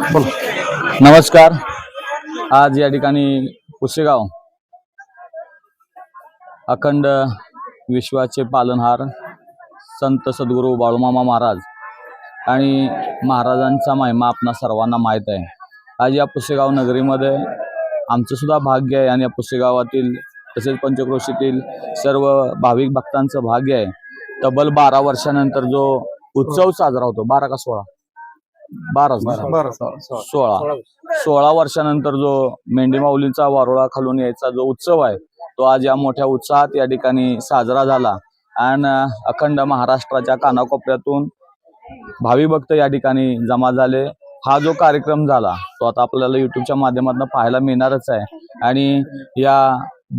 नमस्कार. आज या ठिकाणी पुसेगाव अखंड विश्वाचे पालनहार संत सद्गुरू बाळूमामा महाराज आणि महाराजांचा महिमा आपणा सर्वांना माहीत आहे. आज या पुसेगाव नगरीमध्ये आमचं सुद्धा भाग्य आहे आणि या पुसेगावातील तसेच पंचक्रोशीतील सर्व भाविक भक्तांचं भाग्य आहे. तब्बल बारा वर्षानंतर जो उत्सव साजरा होतो बारा का सोळा? बाराच ना? सोळा. सोळा. वर्षानंतर जो मेंढी माऊलींचा वारोळा खालून यायचा जो उत्सव आहे तो आज या मोठ्या उत्साहात या ठिकाणी साजरा झाला. आणि अखंड महाराष्ट्राच्या कानाकोपऱ्यातून भावी भक्त या ठिकाणी जमा झाले. हा जो कार्यक्रम झाला तो आता आपल्याला युट्यूबच्या माध्यमातून पाहायला मिळणारच आहे. आणि या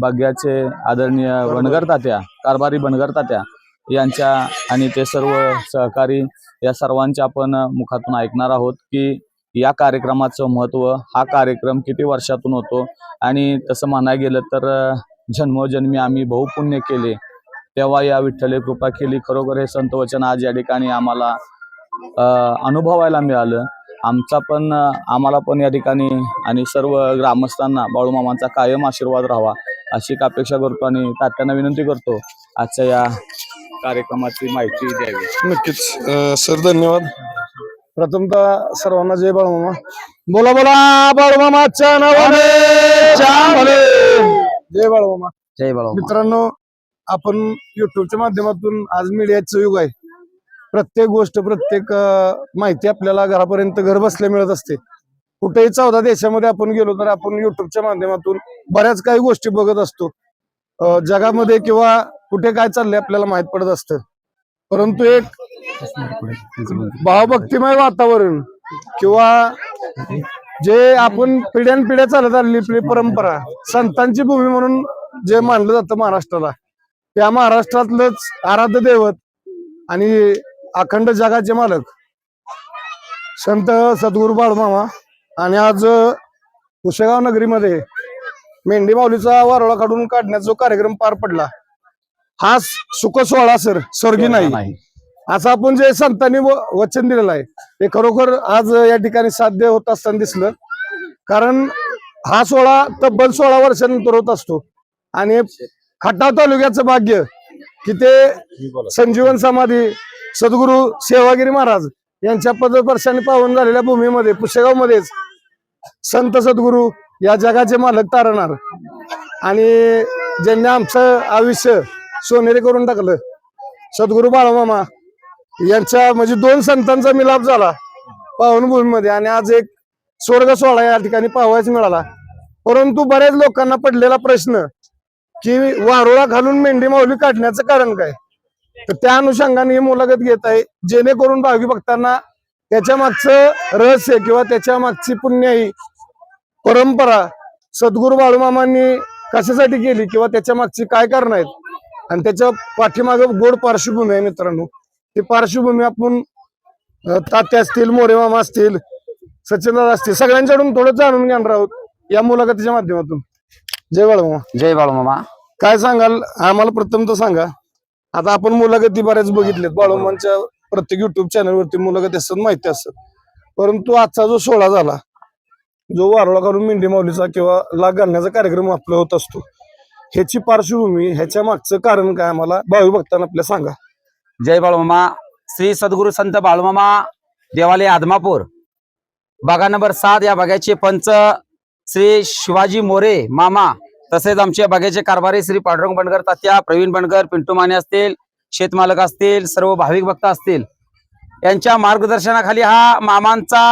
बग्याचे आदरणीय वनगर तात्या कारभारी बनगर तात्या यांच्या आणि ते सर्व सहकारी या सर्वांच्या आपण मुखातून ऐकणार आहोत की या कार्यक्रमाचं महत्त्व हा कार्यक्रम किती वर्षातून होतो? आणि तसं म्हणायला गेलं तर जन्मोजन्मी आम्ही बहुपुण्य केले. तेव्हा या विठ्ठले कृपा केली. खरोखर हे संत वचन आज या ठिकाणी आम्हाला अनुभवायला मिळालं. आमचा पण आम्हाला पण या ठिकाणी आणि सर्व ग्रामस्थांना बाळूमामांचा कायम आशीर्वाद राहावा अशी एक अपेक्षा करतो आणि तात्यांना विनंती करतो. आजच्या या कार्यक्रमाची माहिती द्यावी. नक्कीच. अं, सर धन्यवाद. प्रथमतः सर्वांना जय बाळमामा. बोला बोला बाळमामाच्या नावाने चांगले. जय बाळमामा. जय बाळू मित्रांनो आपण युट्यूबच्या माध्यमातून आज मीडियाचं युग आहे. प्रत्येक गोष्ट प्रत्येक अं, माहिती आपल्याला घरापर्यंत घर बसल्या मिळत असते. कुठेही चौदा देशामध्ये आपण गेलो तर आपण युट्यूबच्या माध्यमातून बऱ्याच काही गोष्टी बघत असतो. अं, जगामध्ये किंवा कुठे काय चाललंय आपल्याला माहीत पडत असतं. परंतु एक भावभक्तिमय वातावरण किंवा जे आपण पिढ्यानपिढ्या चालत आलेली आपली परंपरा संतांची भूमी म्हणून जे मानलं जातं महाराष्ट्राला त्या महाराष्ट्रातलंच आराध्य दैवत आणि अखंड जगाचे मालक संत सद्गुरू बाळमामा आणि आज कुशेगाव नगरीमध्ये मेंढी माऊलीचा वारोळा काढून काढण्याचा जो कार्यक्रम पार पडला हा सुख सोहळा सर स्वर्गी नाही. असं आपण जे संतांनी व- वचन दिलेलं आहे ते खरोखर आज या ठिकाणी साध्य होत असताना दिसलं. कारण हा सोहळा तब्बल सोळा वर्षानंतर होत असतो. आणि खटाव तालुक्याचं भाग्य की ते संजीवन समाधी सद्गुरू सेवागिरी महाराज यांच्या पदस्पर्शाने पावन झालेल्या भूमीमध्ये पुशेगाव मध्येच संत सद्गुरू या जगाचे मालक तारणार. आणि ज्यांनी आमचं आयुष्य सोनेरी करून टाकलं. सद्गुरू बाळमामा यांच्या म्हणजे दोन संतांचा मिलाप झाला पावनभूमीमध्ये आणि आज एक स्वर्ग सोहळा या ठिकाणी पाहावायच मिळाला. परंतु बऱ्याच लोकांना पडलेला प्रश्न की वारोळा घालून मेंढी माऊली काढण्याचं कारण काय? तर त्या अनुषंगाने ही मुलाखत घेत आहे. जेणेकरून भावी भक्तांना त्याच्या मागचं रहस्य किंवा त्याच्या मागची पुण्याई परंपरा सद्गुरू बाळूमामांनी कशासाठी केली किंवा त्याच्या मागची काय कारण आहेत आणि त्याच्या पाठीमागे गोड पार्श्वभूमी आहे मित्रांनो. ती पार्श्वभूमी आपण तात्या असतील मोरे मामा असतील सचिनदादा असतील सगळ्यांच्याकडून थोडं जाणून घेणार आहोत या मुलाखतीच्या माध्यमातून. जय बाळमामा जय बाळूमामा काय सांगाल? आम्हाला प्रथम तर सांगा. आता आपण मुलाखती बऱ्याच बघितल्यात. बाळूमांच्या प्रत्येक युट्यूब चॅनलवरती मुलाखती असतात माहिती असतात. परंतु आजचा जो सोहळा झाला जो वारोळा करून मेंढी माऊलीचा किंवा लाग घालण्याचा कार्यक्रम आपला होत असतो ह्याची पार्श्वभूमी ह्याच्या मागचं कारण काय आम्हाला भावी भक्तांना आपल्या सांगा. जय बाळूमामा श्री सद्गुरु संत बाळूमामा देवालय आदमापूर. बागा नंबर सात या बागेचे पंच श्री शिवाजी मोरे मामा तसेच आमचे बागेचे कारभारी श्री पांडुरंग बनगर तात्या प्रवीण बनगर पिंटू माने असतील शेतमालक असतील सर्व भाविक भक्त असतील. यांच्या मार्गदर्शनाखाली हा मामांचा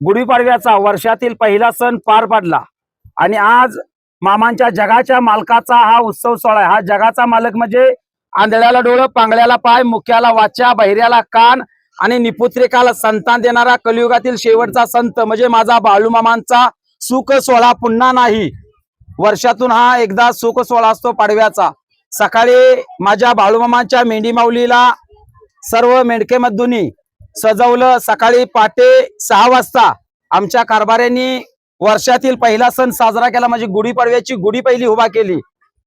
गुढीपाडव्याचा वर्षातील पहिला सण पार पाडला. आणि आज मामांच्या जगाच्या मालकाचा हा उत्सव सोहळा आहे. हा जगाचा मालक म्हणजे आंधळ्याला डोळं पांगळ्याला पाय मुख्याला वाचा बहिऱ्याला कान आणि निपुत्रिकाला संतान देणारा कलियुगातील शेवटचा संत म्हणजे माझा बाळूमामांचा सुख सोहळा पुन्हा नाही. वर्षातून हा एकदा सुख सोहळा असतो पाडव्याचा. सकाळी माझ्या बाळूमामांच्या मेंढी माऊलीला सर्व मेंढकेमधून सजवलं. सकाळी पहाटे सहा वाजता आमच्या कारभाऱ्यांनी वर्षातील पहिला सण साजरा केला. म्हणजे गुढीपाडव्याची गुढी पहिली उभा केली.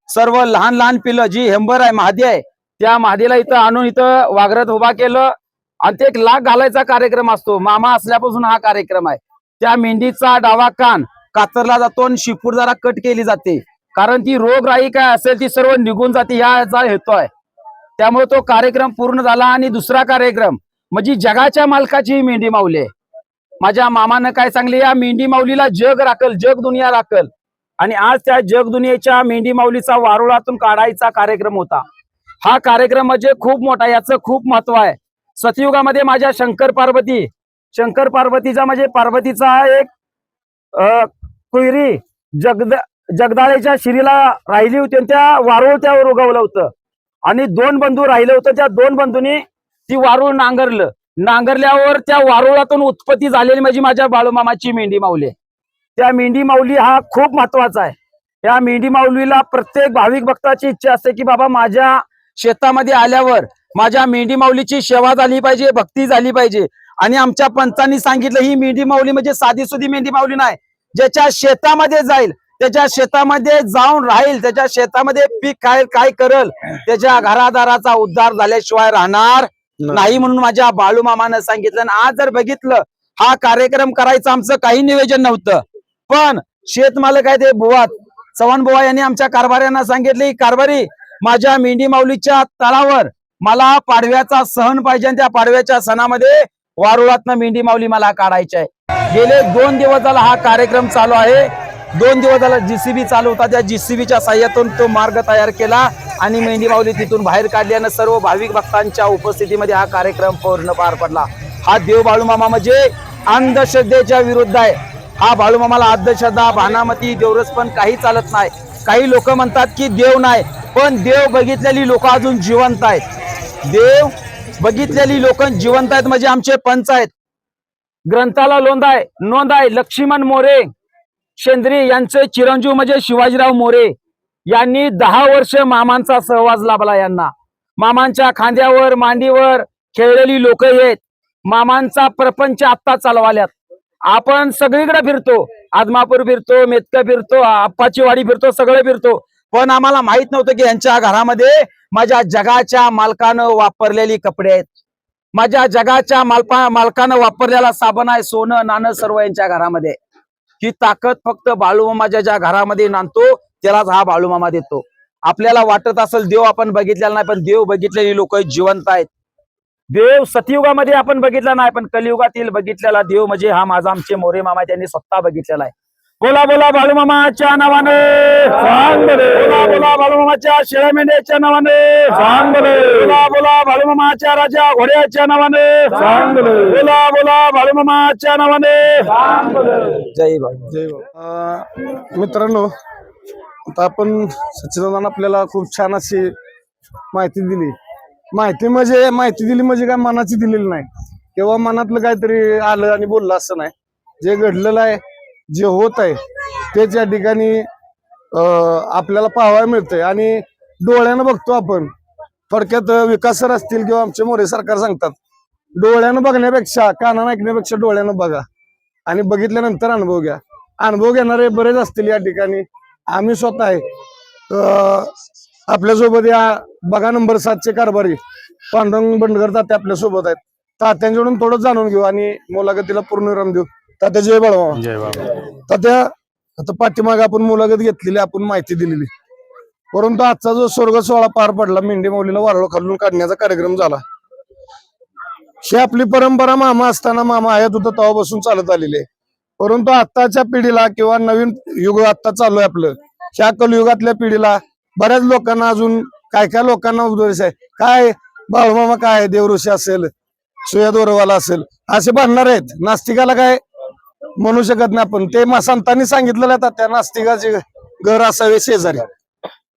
सर्व लहान लहान पिलं जी हेंबर आहे महादी आहे त्या महादीला इथं आणून इथं वागरत उभा केलं. आणि ते एक लाख घालायचा कार्यक्रम असतो. मामा असल्यापासून हा कार्यक्रम आहे. त्या मेंढीचा डावा कान कातरला जातो आणि शिपूर जरा कट केली जाते. कारण ती रोगराई काय असेल ती सर्व निघून जाते ह्याचा हेतू आहे. त्यामुळे तो कार्यक्रम पूर्ण झाला आणि दुसरा कार्यक्रम म्हणजे जगाच्या मालकाची मेंढी माऊली आहे. माझ्या मामानं काय सांगले या मेंढी माऊलीला जग राखल जग दुनिया राखल. आणि आज त्या जग दुनियेच्या मेंढी माऊलीचा वारुळातून काढायचा कार्यक्रम होता. हा कार्यक्रम म्हणजे खूप मोठा याचं खूप महत्त्व आहे. सतयुगामध्ये माझ्या शंकर पार्वती शंकर पार्वतीचा म्हणजे पार्वतीचा एक कुयरी जगद जगदाळेच्या शिरीला राहिली होती आणि त्या वारुळ त्यावर उगवलं होतं. आणि दोन बंधू राहिले होते त्या दोन बंधूंनी ती वारुळ नांगरलं. नांगरल्यावर त्या वारुळातून उत्पत्ती झालेली म्हणजे माझ्या बाळूमामाची मेंढी माऊली त्या मेंढी माऊली हा खूप महत्त्वाचा आहे. या मेंढी माऊलीला प्रत्येक भाविक भक्ताची इच्छा असते की बाबा माझ्या शेतामध्ये आल्यावर माझ्या मेंढी माऊलीची सेवा झाली पाहिजे भक्ती झाली पाहिजे. आणि आमच्या पंचांनी सांगितलं ही मेंढी माऊली म्हणजे साधी सुधी मेंढी माऊली नाही. ज्याच्या शेतामध्ये जाईल त्याच्या शेतामध्ये जाऊन राहील त्याच्या शेतामध्ये पीक काय काय करल त्याच्या घरादाराचा उद्धार झाल्याशिवाय राहणार नाही. म्हणून माझ्या बाळू मामानं सांगितलं आणि आज जर बघितलं हा कार्यक्रम करायचं आमचं काही नियोजन नव्हतं. पण शेतमालक आहे ते बुवा चव्हाण बुवा यांनी आमच्या कारभाऱ्यांना सांगितले कारभारी माझ्या मेंढी माऊलीच्या तळावर मला पाडव्याचा सण पाहिजे आणि त्या पाडव्याच्या सणामध्ये वारुळातनं मेंढी माऊली मला काढायची आहे. गेले दोन दिवस झाला हा कार्यक्रम चालू आहे. दोन दिवस झाला जीसीबी चालू होता. त्या जी सी बीच्या साह्यातून तो मार्ग तयार केला आणि मेंढी माऊली तिथून बाहेर काढल्यानं सर्व भाविक भक्तांच्या उपस्थितीमध्ये हा कार्यक्रम पूर्ण पार पडला. हा देव बाळूमामा म्हणजे अंधश्रद्धेच्या विरुद्ध आहे. हा बाळूमामाला अंधश्रद्धा भानामती देवरस पण काही चालत नाही. काही लोक म्हणतात की देव नाही पण देव बघितलेली लोक अजून जिवंत आहेत. देव बघितलेली लोक जिवंत आहेत म्हणजे आमचे पंच आहेत. ग्रंथाला लोंद आहे नोंद आहे लक्ष्मण मोरे शेंद्री यांचे चिरंजीव म्हणजे शिवाजीराव मोरे यांनी दहा वर्ष मामांचा सहवास लाभला यांना. मामांच्या खांद्यावर मांडीवर खेळलेली लोक आहेत मामांचा प्रपंच आत्ता चालवाल्यात. आपण सगळीकडे फिरतो आदमापूर फिरतो मेतका फिरतो आप्पाची वाडी फिरतो सगळे फिरतो. पण आम्हाला माहीत नव्हतं की यांच्या घरामध्ये माझ्या जगाच्या मालकानं वापरलेली कपडे आहेत. माझ्या जगाच्या मालपा मालकानं वापरलेला साबण आहे सोनं नाणं सर्व यांच्या घरामध्ये. ही ताकद फक्त बाळूमामाच्या ज्या घरामध्ये नांदतो त्यालाच हा बाळूमामा देतो. आपल्याला वाटत असेल देव आपण बघितलेला नाही पण देव बघितलेली लोक जिवंत आहेत. देव सतयुगामध्ये आपण बघितला नाही पण कलियुगातील बघितलेला देव म्हणजे हा माझा आमचे मोरे मामा त्यांनी स्वतः बघितलेला आहे. बोला बोला बाळूमामाच्या नावाने सांग बरे. बोला बोला बाळूमामाच्या शेळ्या मेंढ्याच्या नावाने सांग बरे. बोला बोला बाळूमामाच्या राजा घोड्याच्या नावाने सांग बरे. बोला बोला बाळूमामाच्या नावाने सांग. जय बाळू जय मित्रांनो आता आपण सच्चिदानंद आपल्याला खूप छान अशी माहिती दिली माहिती म्हणजे माहिती दिली म्हणजे काय मनाची दिलेली नाही किंवा मनातलं काहीतरी आलं आणि बोललं असं नाही जे घडलेलं आहे जे होत आहे तेच या ठिकाणी आपल्याला पाहायला मिळतंय. आणि डोळ्यानं बघतो आपण थोडक्यात विकास सर असतील किंवा आमचे मोरे सरकार सांगतात डोळ्यानं बघण्यापेक्षा कानानं ऐकण्यापेक्षा डोळ्यानं बघा. आणि बघितल्यानंतर अनुभव घ्या. अनुभव घेणारे बरेच असतील या ठिकाणी. आम्ही स्वतः आहे. आपल्यासोबत या बघा नंबर सातचे कारभारी पांडुरंग बंडगर तात्या आपल्यासोबत आहेत. तात्यांकडून थोडं जाणून घेऊ आणि मुलाखतीला पूर्ण विराम देऊ. तात्या जय बाळवा जय बाबा तात्या आता पाठीमागे आपण मुलाखत घेतलेली आपण माहिती दिलेली. परंतु आजचा जो स्वर्ग सोहळा पार पडला मेंढी माऊलीला वारळ खालून काढण्याचा कार्यक्रम झाला. ही आपली परंपरा मामा असताना मामा हयात होता तेव्हापासून चालत आलेली आहे. परंतु आत्ताच्या पिढीला किंवा नवीन युग आता चालू आहे आपलं. ह्या कलयुगातल्या पिढीला बऱ्याच लोकांना अजून काय काय लोकांना उद्देश आहे? काय? बाळूमामा काय? देवऋषी असेल सुया दोरवाला असेल असे भांडणार आहेत. नास्तिकाला काय? म्हणू शकत नाही आपण ते मा- संतांनी सांगितलेलं आहे त्या नास्तिकाचे घर असावे शेजारी.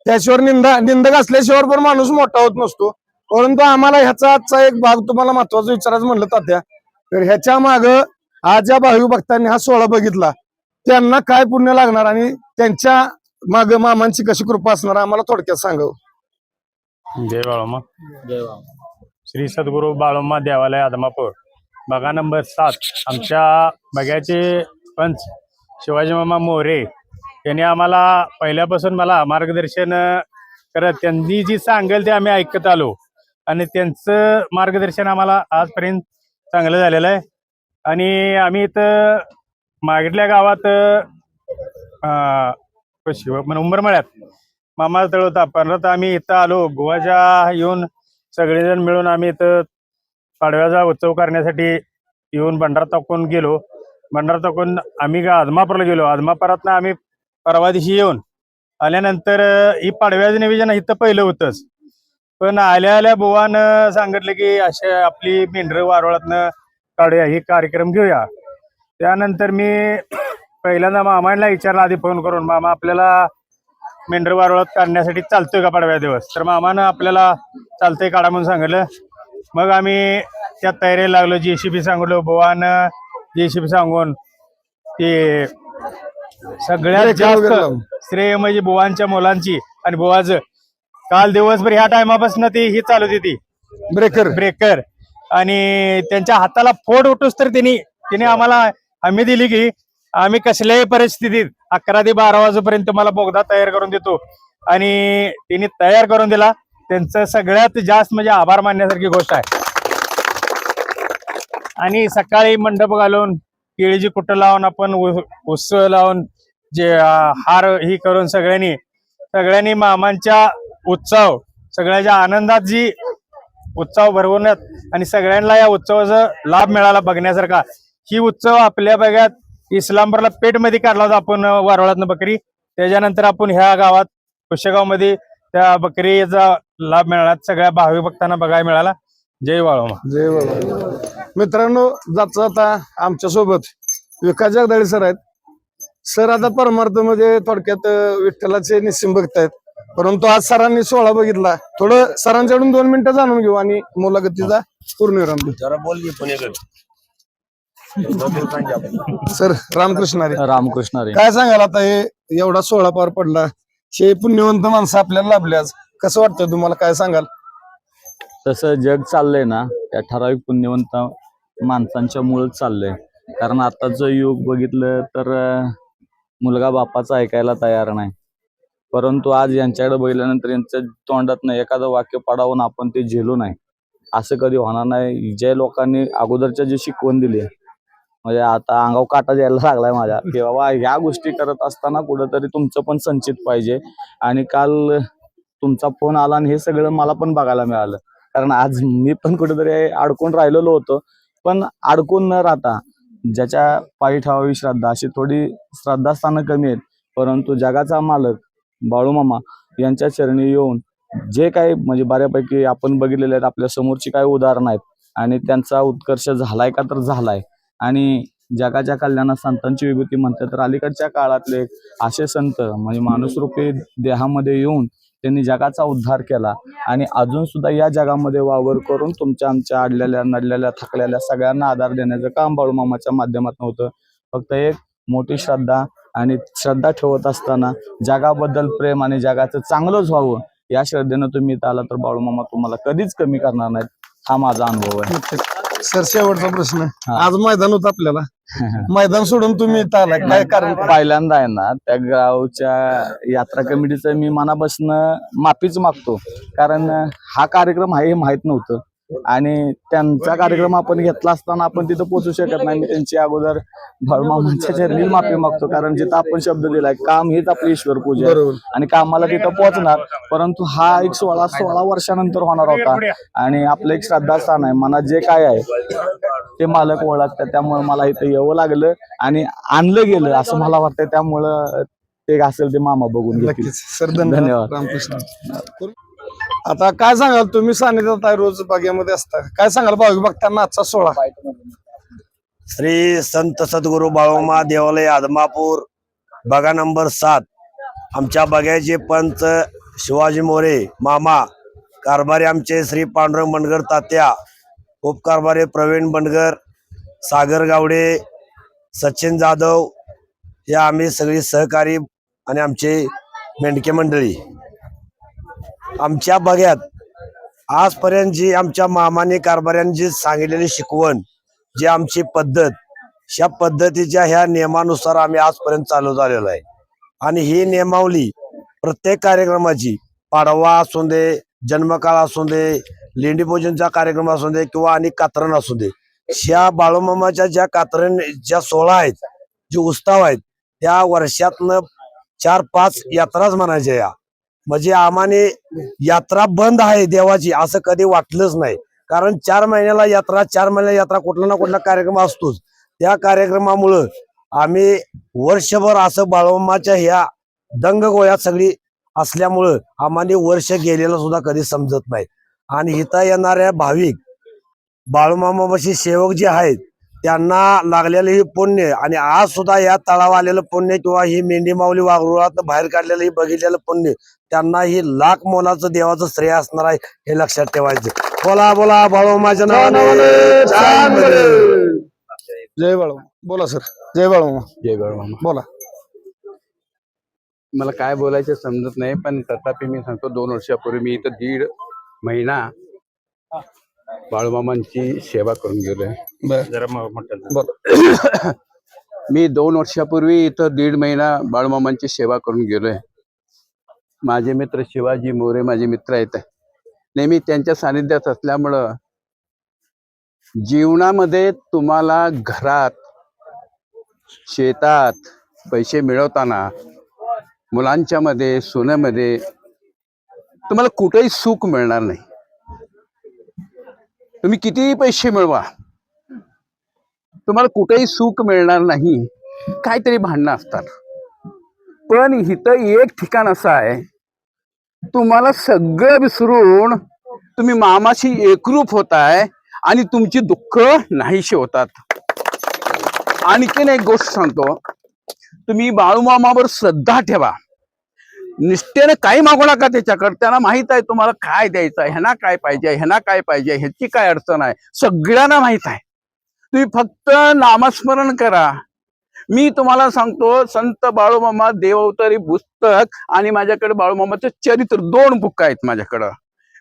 त्याशिवाय निंदा निंदक असल्याशिवाय पण माणूस मोठा होत नसतो. परंतु आम्हाला ह्याचा आजचा एक भाग तुम्हाला महत्त्वाचा विचारायचं म्हणलं तात्या. तर ह्याच्या माग आज या भाविक भक्तांनी हा सोहळा बघितला त्यांना काय पुण्य लागणार आणि त्यांच्या माग मामांची कशी कृपा असणार आम्हाला थोडक्यात सांगावं. जय बाळोमा. श्री सद्गुरू बाळोमा देवालय आदमापूर. बघा नंबर सात. आमच्या बघ्याचे पंच शिवाजी मामा मोरे यांनी आम्हाला पहिल्यापासून मला मार्गदर्शन करत त्यांनी जी सांगेल ते आम्ही ऐकत आलो. आणि त्यांचं मार्गदर्शन आम्हाला आजपर्यंत चांगलं झालेलं आहे. आणि आम्ही इथं मागितल्या गावात शिव म्हणजे उंबरमळ्यात मामा तळ होता परत आम्ही इथं आलो. गोवाच्या येऊन सगळेजण मिळून आम्ही इथं पाडव्याचा उत्सव करण्यासाठी येऊन भंडारा टाकून गेलो. भंडारा टाकून आम्ही गा आदमापूरला गेलो. आदमापुरातनं आम्ही परवा दिवशी येऊन आल्यानंतर ही पाडव्याचं निवेदन इथं पहिलं होतंच. पण आल्या आल्या बुवानं सांगितलं की अशा आपली मेंढर वारोळातनं काढूया ही कार्यक्रम घेऊया. त्यानंतर मी पहिल्यांदा मामाला विचारला आधी फोन करून मामा आपल्याला मेंढर वारोळात काढण्यासाठी चालतोय का पाडव्या दिवस? तर मामानं आपल्याला चालतंय काढा म्हणून सांगितलं. मग आम्ही त्यात तयारीला लागलो. जेसीबी सांगितलो बुवानं जेसीबी सांगून ते सगळ्यात जास्त. श्रेय म्हणजे बुवांच्या मुलांची आणि बुवाचं. काल दिवसभर ह्या टायमापासून ती ही चालू होती ती. ब्रेकर ब्रेकर आणि त्यांच्या हाताला फोड उठूस तर त्यांनी तिने आम्हाला हमी दिली की आम्ही कसल्याही परिस्थितीत अकरा ते बारा वाजेपर्यंत तुम्हाला बोगदा तयार करून देतो. आणि तिने तयार करून दिला. त्यांचं सगळ्यात जास्त म्हणजे आभार मानण्यासारखी गोष्ट आहे. आणि सकाळी मंडप घालून केळीची कुठं लावून आपण उत्सव लावून जे हार ही करून सगळ्यांनी सगळ्यांनी मामांच्या उत्सव सगळ्याच्या आनंदात जी उत्सव भरवण्यात आणि सगळ्यांना या उत्सवाचा लाभ मिळाला बघण्यासारखा. ही उत्सव आपल्या बघ्यात इस्लामपूरला पेठमध्ये काढला होता आपण वारवळातनं बकरी. त्याच्यानंतर आपण ह्या गावात कुशेगावमध्ये त्या बकरीचा लाभ मिळाला. सगळ्या भाविक भक्तांना बघायला मिळाला. जय वाळोमा जय बाबा मित्रांनो जाता जाता आमच्यासोबत विकास जगदाळे सर आहेत. सर आता परमार्थमध्ये थोडक्यात विठ्ठलाचे निस्सिम आहेत परंतु आज सरांनी सोहळा बघितला. थोडं सरांच्याकडून दोन मिनिटं जाणून घेऊ आणि मुलाखतीचा पूर्णविराम देऊ. जरा बोल सर रामकृष्ण. रामकृष्ण रे काय सांगाल आता हे एवढा सोहळा पार पडला? हे पुण्यवंत माणसं आपल्याला लाभले आज. कसं वाटतं तुम्हाला? काय सांगाल? तसं जग चाललंय ना त्या ठराविक पुण्यवंत माणसांच्या मुळेच चाललंय. कारण आताचं युग बघितलं तर मुलगा बापाचा ऐकायला तयार नाही. परंतु आज यांच्याकडे बघितल्यानंतर यांच्या तोंडात एखादं वाक्य पडावून आपण ते झेलू नाही. असं कधी होणार नाही. ज्या लोकांनी अगोदरच्या जी शिकवण दिली म्हणजे आता अंगाव काटा द्यायला लागलाय माझ्या की बाबा ह्या गोष्टी करत असताना कुठंतरी तुमचं पण संचित पाहिजे. आणि काल तुमचा फोन आला आणि हे सगळं मला पण बघायला मिळालं. कारण आज मी पण कुठेतरी अडकून राहिलेलो होतो. पण अडकून न राहता ज्याच्या पायी ठेवावी श्रद्धा अशी थोडी श्रद्धास्थानं कमी आहेत. परंतु जगाचा मालक बाळूमामा यांच्या चरणी येऊन जे काही म्हणजे बऱ्यापैकी आपण बघितलेले आहेत आपल्या समोरची काही उदाहरणं आहेत. आणि त्यांचा उत्कर्ष झालाय का तर झालाय. आणि जगाच्या कल्याणात संतांची विभूती म्हणतात. तर अलीकडच्या काळातले असे संत म्हणजे माणूसरूपी देहामध्ये येऊन त्यांनी जगाचा उद्धार केला. आणि अजून सुद्धा या जगामध्ये वावर करून तुमच्या आमच्या अडलेल्या नडलेल्या थकलेल्या सगळ्यांना आधार देण्याचं काम बाळूमामाच्या माध्यमातून होतं. फक्त एक मोठी श्रद्धा आणि श्रद्धा ठेवत असताना जगाबद्दल प्रेम आणि जगाचं चांगलंच व्हावं या श्रद्धेनं तुम्ही इथं आला तर बाळूमामा तुम्हाला कधीच कमी करणार नाहीत. हा माझा अनुभव आहे. सर शेवटचा प्रश्न. आज मैदान होतं आपल्याला. मैदान सोडून तुम्ही इथं आलाय. काय कारण? पहिल्यांदा आहे ना त्या गावच्या यात्रा कमिटीचं मी मनापासून माफीच मागतो. कारण हा कार्यक्रम आहे हे माहीत नव्हतं. आणि त्यांचा कार्यक्रम आपण घेतला असताना आपण तिथं पोहोचू शकत नाही. मी त्यांची अगोदर भरमामांच्या चरणी माफी मागतो कारण जिथं आपण शब्द दिलाय काम हेच आपली ईश्वर पूजा आहे. बरोबर. आणि कामाला तिथं पोहोचणार परंतु हा एक सोळा सोळा वर्षानंतर होणार होता. आणि आपलं एक श्रद्धास्थान आहे. मनात जे काय आहे ते मालक ओळखतात त्यामुळे मला इथं यावं लागलं आणि आणलं गेलं असं मला वाटतं त्यामुळं ते असेल ते मामा बघून घेतील. नक्कीच. सर धन्यवाद. धन्यवाद. रामकृष्ण. आता काय सांगाल तुम्ही सांगितलं आहे रोज बागेमध्ये असता. काय सांगाल भावी भक्तांना आजचा सोहळा? श्री संत सद्गुरु बाळोमा देवालय आदमापूर. बगा नंबर सात. आमच्या बग्याचे पंच शिवाजी मोरे मामा कारभारी आमचे श्री पांडुरंग बनगर तात्या उपकारभारी प्रवीण बनगर सागर गावडे सचिन जाधव हे आम्ही सगळी सहकारी आणि आमचे मेंढके मंडळी. आमच्या बग्यात आजपर्यंत जी आमच्या मामाने कारभाऱ्यांनी जी सांगितलेली शिकवण जी आमची पद्धत ह्या पद्धतीच्या ह्या नियमानुसार आम्ही आजपर्यंत चालू झालेलो आहे. आणि ही नियमावली प्रत्येक कार्यक्रमाची पाडवा असू दे जन्मकाळ असू दे लेंडीपूजनचा कार्यक्रम असू दे किंवा आणि कात्रण असू दे ह्या बाळूमामाच्या ज्या कात्रण ज्या सोहळा आहेत जे उत्सव आहेत त्या वर्षातनं चार पाच यात्राच म्हणायच्या या. म्हणजे आम्हाने यात्रा बंद आहे देवाची असं कधी वाटलंच नाही. कारण चार महिन्याला यात्रा चार महिन्याला यात्रा कुठला ना कुठला कार्यक्रम असतोच. त्या कार्यक्रमामुळं आम्ही वर्षभर असं बाळवमाच्या ह्या दंग गोळ्यात सगळी असल्यामुळं आम्हाला वर्ष गेलेलं सुद्धा कधी समजत नाही. आणि इथं येणाऱ्या भाविक बाळूमामापाशी सेवक जे आहेत त्यांना लागलेलं हे पुण्य आणि आज सुद्धा या तळावर आलेलं पुण्य किंवा ही मेंढी माऊली वाघरुळात बाहेर काढलेलं हे बघितलेलं पुण्य त्यांना ही लाख मोलाचं देवाचं श्रेय असणार आहे हे लक्षात ठेवायचं. बोला बोला बाळूमाच्या नावाने. जय बाळू. बोला सर जय बाळू जय बाळूमामा बोला. मला काय बोलायचं समजत नाही पण तथापि मी सांगतो दोन वर्षापूर्वी मी इथं दीड महिना बाळूमामांची सेवा करून गेलोय. मी दोन वर्षापूर्वी इथं दीड महिना बाळूमामांची सेवा करून गेलोय. माझे मित्र शिवाजी मोरे माझे मित्र आहेत. नेहमी त्यांच्या सानिध्यात असल्यामुळं जीवनामध्ये तुम्हाला घरात शेतात पैसे मिळवताना मुलांच्या मध्ये सोन्यामध्ये तुम्हाला कुठेही सुख मिळणार नाही. तुम्ही कितीही पैसे मिळवा. तुम्हाला कुठेही सुख मिळणार नाही. काहीतरी भांडणं असतात. पण इथं एक ठिकाण असं आहे. तुम्हाला सगळं विसरून तुम्ही मामाशी एकरूप होताय आणि तुमची दुःख नाहीशी होतात. आणखीन एक गोष्ट सांगतो. तुम्ही बाळूमामावर श्रद्धा ठेवा. निष्ठेने काही मागू नका त्याच्याकडे. त्यांना माहीत आहे तुम्हाला काय द्यायचं आहे ह्यांना काय पाहिजे ह्यांना काय पाहिजे ह्याची काय अडचण आहे. सगळ्यांना माहीत आहे. तुम्ही फक्त नामस्मरण करा. मी तुम्हाला सांगतो संत बाळूमामा देवअवतारी पुस्तक आणि माझ्याकडे बाळूमामाचं चरित्र दोन बुक आहेत माझ्याकडं.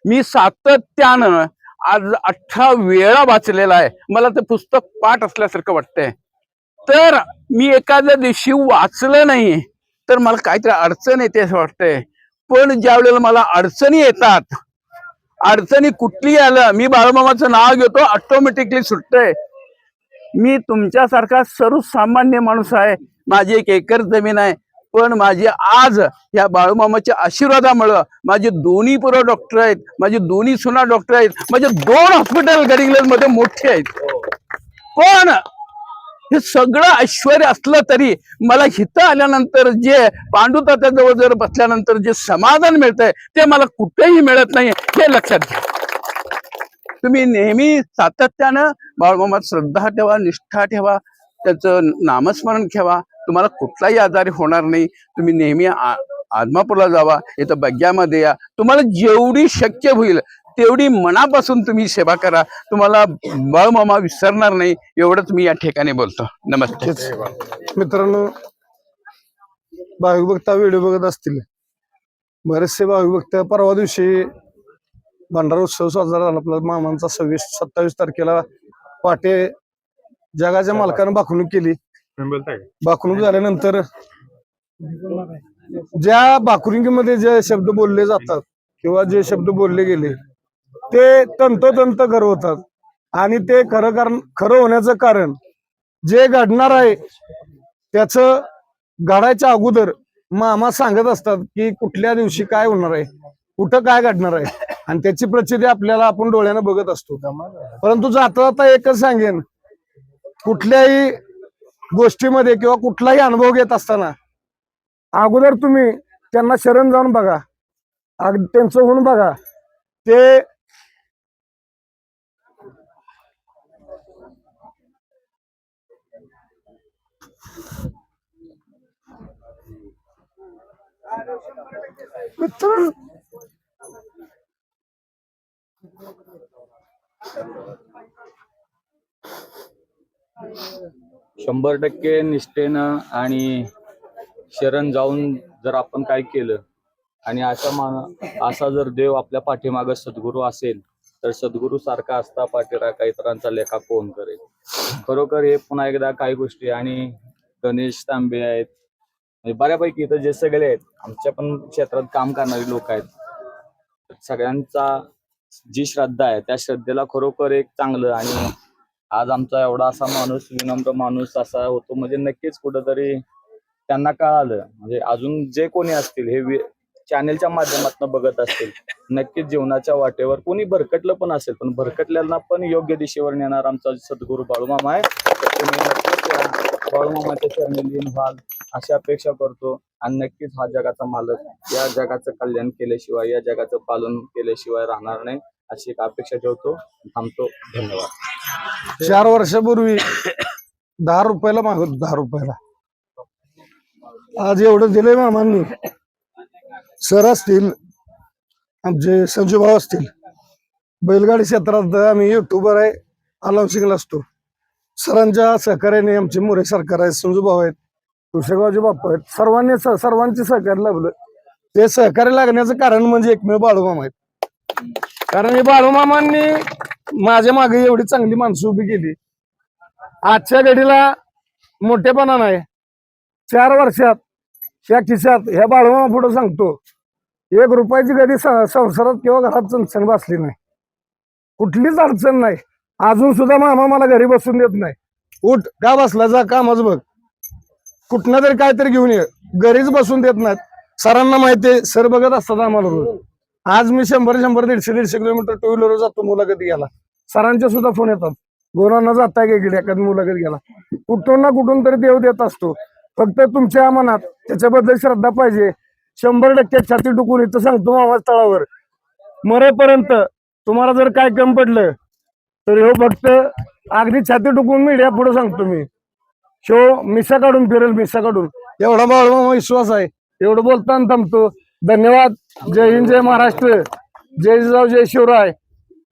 मी सातत्यानं आज अठरा वेळा वाचलेला आहे. मला ते पुस्तक पाठ असल्यासारखं वाटतंय. तर मी एखाद्या दिवशी वाचलं नाही तर मला काहीतरी अडचण येते असं वाटतंय. पण ज्या वेळेला मला अडचणी येतात अडचणी कुठली आलं मी बाळूमामाचं नाव घेतो ऑटोमॅटिकली सुटतंय. मी तुमच्यासारखा सर्वसामान्य माणूस आहे. माझी एक एकर जमीन आहे. पण माझी आज या बाळूमामाच्या आशीर्वादामुळं माझे दोन्ही पुरं डॉक्टर आहेत माझे दोन्ही सुना डॉक्टर आहेत माझे दोन हॉस्पिटल गडिंग्लजमध्ये मोठे आहेत. पण हे सगळं ऐश्वर असलं तरी मला हिथं आल्यानंतर जे पांडुतात्याजवळ जर बसल्यानंतर जे समाधान मिळतंय ते मला कुठेही मिळत नाही हे लक्षात घ्या. तुम्ही नेहमी सातत्यानं बाळमामात श्रद्धा ठेवा निष्ठा ठेवा त्याचं नामस्मरण ठेवा. तुम्हाला कुठलाही आजारी होणार नाही. तुम्ही नेहमी आ- आदमापूरला जावा इथं बग्यामध्ये या. तुम्हाला जेवढी शक्य होईल तेवढी मनापासून तुम्ही सेवा करा. तुम्हाला बाळमामा विसरणार नाही एवढंच मी या ठिकाणी बोलतो. नमस्ते. मित्रांनो भाविक भक्त व्हिडिओ बघत असतील. बरेचसे भाविक भक्त परवा दिवशी भंडारा उत्सव साजरा झाला. आपला मामांचा सव्वीस सत्तावीस तारखेला पहाटे जगाच्या मालकानं बाखणूक केली. तुम्ही बोलताय का? बाखणूक झाल्यानंतर ज्या बाकुरिंगीमध्ये जे शब्द बोलले जातात किंवा जे शब्द बोलले गेले ते तंतोतंत खरं होतात. आणि ते खरं कारण खरं होण्याचं कारण जे घडणार आहे त्याचं घडायच्या अगोदर मामा सांगत असतात की कुठल्या दिवशी काय होणार आहे कुठं काय घडणार आहे. आणि त्याची प्रचिती आपल्याला आपण डोळ्यानं बघत असतो. परंतु जाता जाता एकच सांगेन कुठल्याही गोष्टीमध्ये किंवा कुठलाही अनुभव घेत असताना अगोदर तुम्ही त्यांना शरण जाऊन बघा. त्यांचं होऊन बघा. ते मित्र शंभर टक्के निष्ठेनं आणि शरण जाऊन जर आपण काय केलं आणि अशा मान असा जर देव आपल्या पाठीमागं सद्गुरू असेल तर सद्गुरू सारखा असता पाठीराखा इतरांचा लेखा कोण करेल? खरोखर हे पुन्हा एकदा काही गोष्टी आणि गणेश तांबे आहेत म्हणजे बऱ्यापैकी इथं जे सगळे आहेत. आमच्या पण क्षेत्रात काम करणारे लोक आहेत. सगळ्यांचा जी श्रद्धा आहे त्या श्रद्धेला खरोखर एक चांगलं आणि आज आमचा एवढा असा माणूस विनम्र माणूस असा होतो म्हणजे नक्कीच कुठंतरी त्यांना कळालं. म्हणजे अजून जे कोणी असतील हे चॅनेलच्या माध्यमातून बघत असतील नक्कीच जीवनाच्या वाटेवर कोणी भरकटलं पण असेल पण भरकटल्याला पण योग्य दिशेवर नेणार आमचा सद्गुरू बाळूमामा आहे तर तुम्ही नक्कीच या बाळूमामाच्या लीन व्हाल अशी अपेक्षा करतो. आणि नक्कीच हा जगाचा मालक या जगाचं कल्याण केल्याशिवाय या जगाचं पालन केल्याशिवाय राहणार नाही अशी एक अपेक्षा ठेवतो. थांबतो. धन्यवाद. चार वर्षापूर्वी दहा रुपयाला मागवतो दहा रुपयाला. आज एवढं दिलंय मामांनी. सर असतील आमचे संजू भाऊ असतील. बैलगाडी क्षेत्रात आम्ही युट्यूबर आहे अलाउन्सिंगला असतो. सरांच्या सहकार्याने आमचे मोरे सरकार आहेत संजू आहेत तुळशीगावचे बाप्पा आहेत. सर्वांनी स- सर्वांचे सहकार्य लाभलं. ते सहकार्य लागण्याचं कारण म्हणजे एकमेव बाळूमामा आहेत. कारण हे बाळूमामांनी माझ्या मागे एवढी चांगली माणसं उभी केली. आजच्या घडीला मोठेपणा नाही. चार वर्षात त्या खिशात ह्या बाळूमामा पुढे सांगतो एक रुपयाची कधी संसारात किंवा घरात चणचण बसली नाही. कुठलीच अडचण नाही. अजून सुद्धा मामा मला घरी बसून देत नाही. उठ का बसला जा कामच बघ. कुठनं तरी काहीतरी घेऊन ये. घरीच बसून देत नाहीत. सरांना माहितीये सर बघत असतात आम्हाला रोज. आज मी शंभर शंभर दीडशे दीडशे किलोमीटर टू व्हीलर जातो मुलाखत घ्यायला. सरांचे सुद्धा फोन येतात. गोरांना जाताय का इकडे? एखादी मुलाखत घ्यायला. कुठून ना कुठून तरी देव देत असतो. फक्त तुमच्या मनात त्याच्याबद्दल श्रद्धा पाहिजे. शंभर टक्के छाती टुकून इथं सांगतो आवाज तळावर. मरेपर्यंत तुम्हाला जर काय कम पडलं तर हो फक्त अगदी छाती टुकून मीडिया पुढे सांगतो मी. शो मिसा काढून फिरेल मिसा काढून. एवढा बाळमा विश्वास आहे. एवढं बोलताना थांबतो. धन्यवाद. जय हिंद जय महाराष्ट्र. जय जिजाऊ जय शिवराय.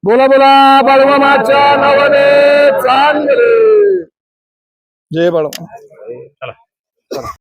बोला बोला बाळमामाच्या नावाने चांगले. जय बाळमा